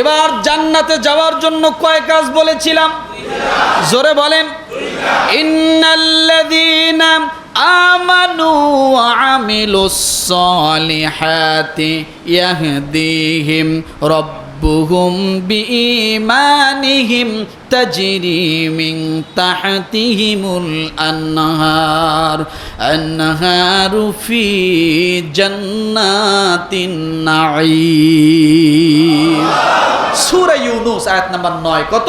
এবার জান্নাতে যাওয়ার জন্য কয় কাজ বলেছিলাম। জোরে বলেন। ইন্নাল্লাযীনা আমানু ওয়া আমিলুস সালিহাতি ইয়াহদিহিম রাব্বুহুম বিঈমানিহিম তাজরি মিন তাহতিহিমুল আনহার আনহারু ফি জান্নাতিন নাঈম সূরা ইউনুস আয়াত নাম্বার 9 কত؟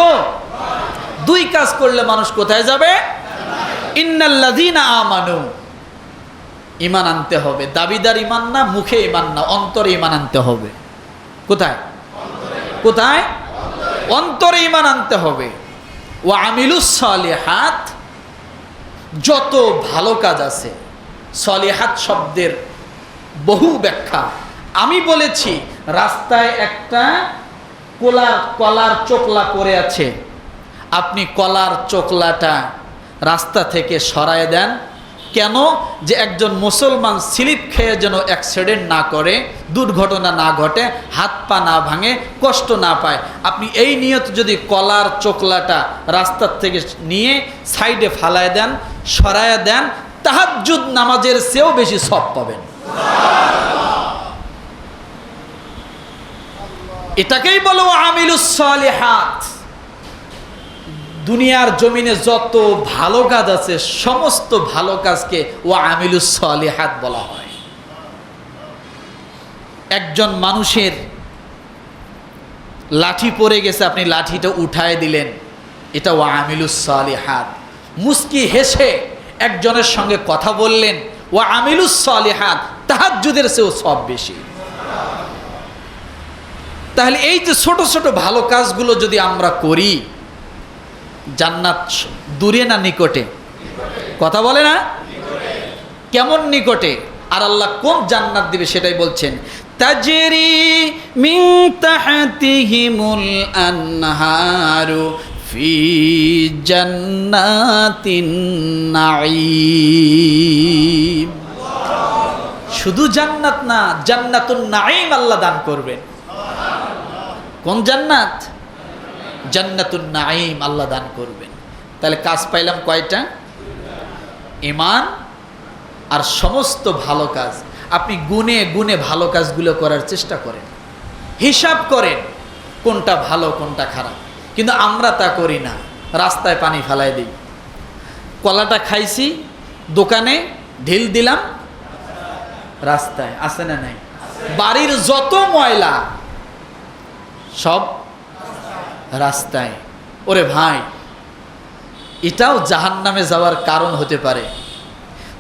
দুই কাজ করলে মানুষ কোথায় যাবে? ইন্নাল্লাযীনা আমানু। ইমান আনতে হবে। দাবিদার ইমান না, মুখে ইমান না, অন্তরে ইমান আনতে হবে। কোথায়? কোথায়? অন্তরে ইমান আনতে হবে। ও আমিলুস সালিহাত, যত ভালো কাজ আছে, সলিহাত শব্দের বহু ব্যাখ্যা। আমি বলেছি, রাস্তায় একটা কোলার কলার চোকলা পড়ে আছে। আপনি কলার চোকলাটা রাস্তা থেকে সরায় দেন কেন যে একজন মুসলমান স্লিপ খেয়ে যেন অ্যাক্সিডেন্ট না করে, দুর্ঘটনা না ঘটে, হাত পা না ভাঙে, কষ্ট না পায়? আপনি এই নিয়ত যদি কলার চোকলাটা রাস্তার থেকে নিয়ে সাইডে ফালায় দেন সরায় দেন, তাহাজ্জুদ নামাজের চেয়েও বেশি সব পাবেন। এটাকেই বলো আমিলুস সালিহাত। দুনিয়ার জমিনে যত ভালো কাজ আছে, সমস্ত ভালো কাজকে ও আমিলুস সালিহাত বলা হয়। একজন মানুষের লাঠি পড়ে গেছে, আপনি লাঠিটা উঠায় দিলেন, এটা ও আমিলুস সালিহাত। মুস্কি হেসে একজনের সঙ্গে কথা বললেন ও আমিলুস সালিহাত, তাহাজ্জুদের চেয়েও সব বেশি। তাহলে এই যে ছোট ছোট ভালো কাজগুলো যদি আমরা করি জান্নাত দূরে না নিকটে? কথা বলে না? কেমন নিকটে? আর আল্লাহ কোন জান্নাত দিবে সেটাই বলছেন। তাজরি মিন তাহতিহিমুল আনহারু ফি জান্নাতিন নাঈম। শুধু জান্নাত না, জান্নাতুন নাঈম আল্লাহ দান করবেন। কোন জান্নাত? জান্নাতুন নাঈম আল্লাহ দান করবেন। তাহলে কাজ পাইলাম কয়টা? ইমান আর সমস্ত ভালো কাজ। আপনি গুনে গুনে ভালো কাজগুলো করার চেষ্টা করেন। হিসাব করেন কোনটা ভালো, কোনটা খারাপ। কিন্তু আমরা তা করি না। রাস্তায় পানি ফেলাই দিই। কলাটা খাইছি, দোকানে ঢিল দিলাম, রাস্তায়, আছে না নাই? বাড়ির যত ময়লা, সব রাস্তায়। ওরে ভাই, এটাও জাহান নামে যাওয়ার কারণ হতে পারে।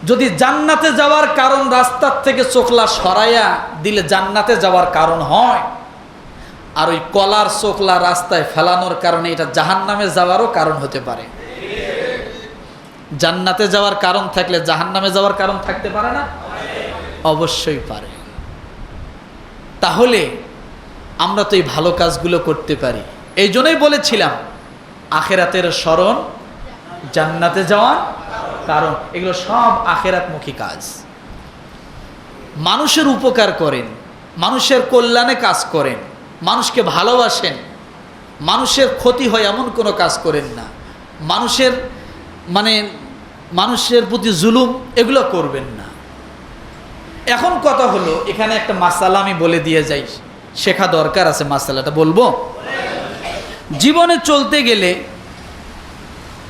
যদি জান্নাতে যাওয়ার কারণ রাস্তার থেকে চোখলা সরাইয়া দিলে জান্নাতে যাওয়ার কারণ হয়, আর ওই কলার চোখলা রাস্তায় ফেলানোর কারণে এটা জাহান নামে যাওয়ারও কারণ হতে পারে। জান্নাতে যাওয়ার কারণ থাকলে জাহান নামে যাওয়ার কারণ থাকতে পারে না? অবশ্যই পারে। তাহলে আমরা তো এই ভালো কাজগুলো করতে পারি। এই জন্যই বলেছিলাম, আখেরাতের স্মরণ জান্নাতে যাওয়ার কারণ। এগুলো সব আখেরাতমুখী কাজ। মানুষের উপকার করেন, মানুষের কল্যাণে কাজ করেন, মানুষকে ভালোবাসেন, মানুষের ক্ষতি হয় এমন কোনো কাজ করেন না। মানুষের মানে মানুষের প্রতি জুলুম এগুলো করবেন না। এখন কথা হলো, এখানে একটা মাসালা আমি বলে দিয়ে যাই, শেখা দরকার আছে মাসালাটা, বলব? জীবনে চলতে গেলে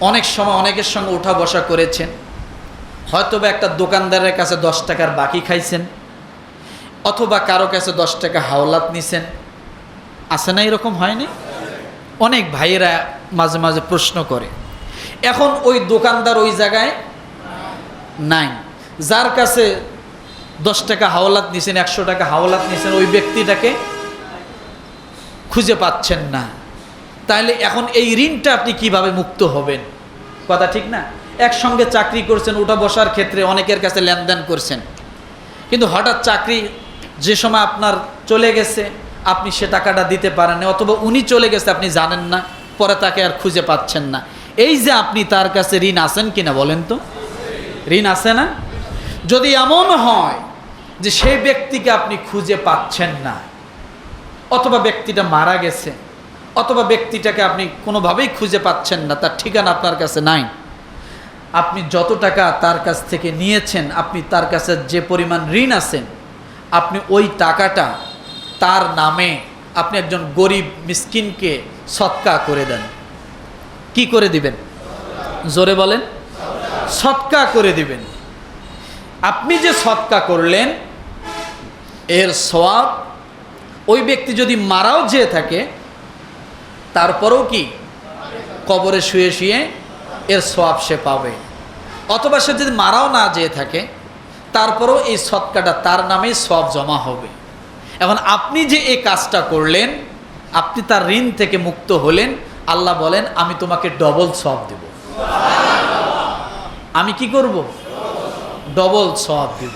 অনেক সময় অনেকের সঙ্গে উঠা বসা করেছেন। হয়তো বা একটা দোকানদারের কাছে দশ টাকার বাকি খাইছেন, অথবা কারও কাছে দশ টাকা হাওলাত নিছেন। আছে না এরকম হয়নি? অনেক ভাইয়েরা মাঝে মাঝে প্রশ্ন করে, এখন ওই দোকানদার ওই জায়গায় নাই। যার কাছে দশ টাকা হাওলাত নিছেন, একশো টাকা হাওলাত নিছেন, ওই ব্যক্তিটাকে খুঁজে পাচ্ছেন না। তাহলে এখন এই ঋণটা আপনি কীভাবে মুক্ত হবেন? কথা ঠিক না? একসঙ্গে চাকরি করছেন, উঠা বসার ক্ষেত্রে অনেকের কাছে লেনদেন করছেন। কিন্তু হঠাৎ চাকরি যে সময় আপনার চলে গেছে, আপনি সে টাকাটা দিতে পারেন অথবা উনি চলে গেছে, আপনি জানেন না, পরে তাকে আর খুঁজে পাচ্ছেন না। এই যে আপনি তার কাছে ঋণ আছেন কিনা বলেন তো? ঋণ আছে না? যদি এমন হয় যে সেই ব্যক্তিকে আপনি খুঁজে পাচ্ছেন না, অথবা ব্যক্তিটা মারা গেছে অথবা ব্যক্তিটাকে আপনি কোনোভাবেই খুঁজে পাচ্ছেন না, তার ঠিকানা আপনার কাছে নাই। আপনি যত টাকা তার কাছ থেকে নিয়েছেন, আপনি তার কাছে যে পরিমাণ ঋণ আছেন আপনি ওই টাকাটা তার নামে আপনি একজন গরিব মিসকিনকে সৎকা করে দেন। কি করে দিবেন? জোরে বলেন। সৎকা করে দিবেন। আপনি যে সৎকা করলেন, এর সওয়াব ওই ব্যক্তি যদি মারাও যেয়ে থাকে তারপরেও কি? কবরে শুয়ে শুয়ে এর সওয়াব সে পাবে। অথবা সে যদি মারাও না যেয়ে থাকে, তারপরেও এই সৎকাটা তার নামেই সব জমা হবে। এখন আপনি যে এই কাজটা করলেন, আপনি তার ঋণ থেকে মুক্ত হলেন, আল্লাহ বলেন, আমি তোমাকে ডবল সব দেব। আমি কি করব? ডবল সব দেব।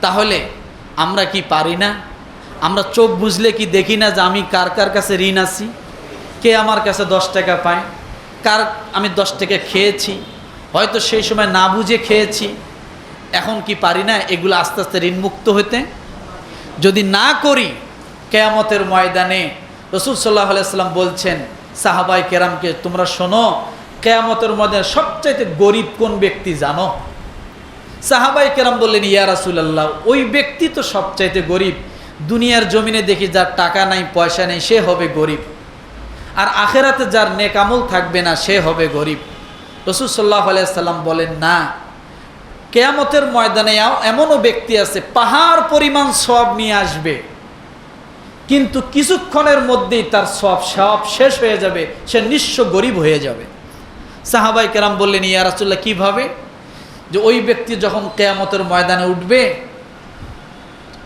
তাহলে আমরা কি পারি না? আমরা চোখ বুঝলে কি দেখি না যে আমি কার কার কাছে ঋণ আছি? কে আমার কাছে দশ টাকা পায়? কার আমি দশ টাকা খেয়েছি? হয়তো সেই সময় না বুঝে খেয়েছি। এখন কি পারি না এগুলো আস্তে আস্তে ঋণমুক্ত হতে? যদি না করি, কেয়ামতের ময়দানে রসুল সাল্লাহ আলাইসাল্লাম বলছেন সাহাবাই কেরামকে, তোমরা শোনো, কেয়ামতের ময়দানে সবচাইতে গরিব কোন ব্যক্তি জানো? সাহাবাই কেরাম বললেন, ইয়া রাসুলাল্লাহ, ওই ব্যক্তি তো সবচাইতে গরিব। দুনিয়ার জমিনে দেখি যার টাকা নাই, পয়সা নেই, সে হবে গরিব। আর আখেরাতে যার নেকামল থাকবে না, সে হবে গরিব। রসুল সাল্লাহ আলাইসাল্লাম বলেন, না, কেয়ামতের ময়দানে এমনও ব্যক্তি আছে, পাহাড় পরিমাণ সব নিয়ে আসবে, কিন্তু কিছুক্ষণের মধ্যেই তার সব সব শেষ হয়ে যাবে, সে নিঃস্ব গরিব হয়ে যাবে। সাহাবাই কেরাম বললেন, ইয়া রাসুল্লাহ কীভাবে? যে ওই ব্যক্তি যখন কেয়ামতের ময়দানে উঠবে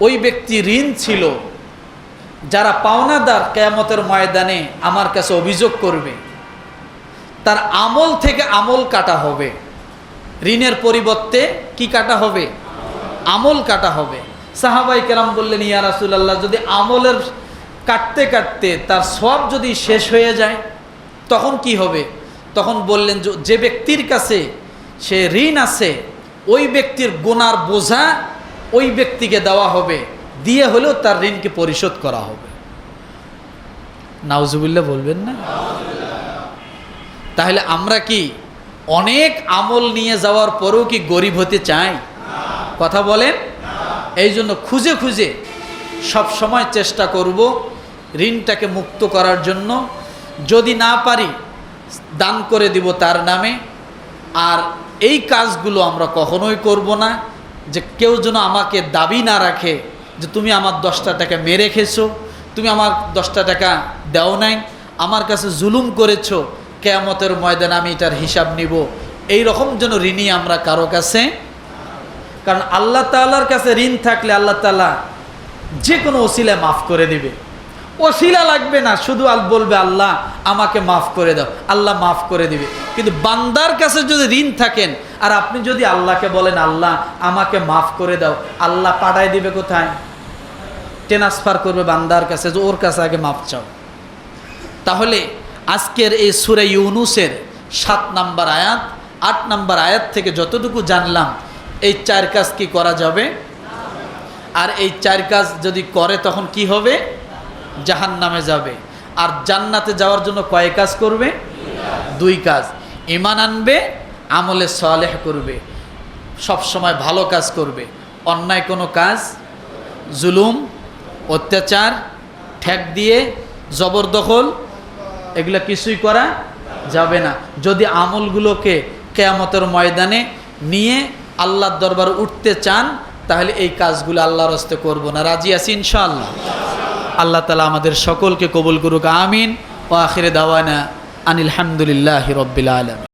ওই ব্যক্তি ঋণ ছিল, যারা পাওনাদার কেয়ামতের ময়দানে আমার কাছে অভিযোগ করবে, তার আমল থেকে আমল কাটা হবে। ঋণের পরিবর্তে কি কাটা হবে? আমল কাটা হবে। সাহাবাই কেরাম বললেন, ইয়া রাসুলাল্লাহ, যদি আমলের কাটতে কাটতে তার সব যদি শেষ হয়ে যায়, তখন কি হবে? তখন বললেন, যে ব্যক্তির কাছে সে ঋণ আছে, ওই ব্যক্তির গোনার বোঝা ওই ব্যক্তিকে দেওয়া হবে, দিয়ে হলেও তার ঋণকে পরিশোধ করা হবে। নাউজুবিল্লা বলবেন না? তাহলে আমরা কি অনেক আমল নিয়ে যাওয়ার পরেও কি গরিব হতে চাই? কথা বলেন? এই জন্য খুঁজে খুঁজে সব সময় চেষ্টা করব ঋণটাকে মুক্ত করার জন্য। যদি না পারি, দান করে দিব তার নামে। আর এই কাজগুলো আমরা কখনোই করব না। যে কেউ যেন আমাকে দাবি না রাখে যে তুমি আমার দশটা টাকা মেরে খেছো তুমি আমার দশটা টাকা দেও নাই, আমার কাছে জুলুম করেছ, কেয়ামতের ময়দান আমি এটার হিসাব নিব। এই রকম যেন ঋণই আমরা কারও কাছে কারণ আল্লাহ তাল্লার কাছে ঋণ থাকলে আল্লাহ তালা যে কোনো ওসিলে মাফ করে দিবে। ওসিলা লাগবে না, শুধু আল বলবে, আল্লাহ, আমাকে মাফ করে দাও। আল্লাহ মাফ করে দিবে। কিন্তু বান্দার কাছে যদি ঋণ থাকেন, আর আপনি যদি আল্লাহকে বলেন, আল্লাহ, আমাকে মাফ করে দাও। আল্লাহ পাঠায় দিবে কোথায়? ট্রান্সফার করবে বান্দার কাছে, যে ওর কাছে আগে মাফ চাও। তাহলে আজকের এই সুরে ইউনুসের সাত নাম্বার আয়াত, আট নাম্বার আয়াত থেকে যতটুকু জানলাম, এই চার কাজ কি করা যাবে? আর এই চার কাজ যদি করে, তখন কি হবে? জাহান নামে যাবে। আর জান্নাতে যাওয়ার জন্য কয় কাজ করবে? দুই কাজ। ইমান আনবে, আমলে সলেহ করবে। সব সময় ভালো কাজ করবে। অন্যায় কোনো কাজ, জুলুম, অত্যাচার, ঠেক দিয়ে, জবরদখল, এগুলো কিছুই করা যাবে না। যদি আমলগুলোকে কেয়ামতের ময়দানে নিয়ে আল্লাহর দরবার উঠতে চান, তাহলে এই কাজগুলো আল্লাহর হস্তে করব না। রাজি আছি ইনশাআল্লাহ? আল্লাহ তালা আমাদের সকলকে কবুল করুক আমিন। ও আখিরে দাওয়ানা আনিলহামদুলিল্লাহ রব্বিল আলম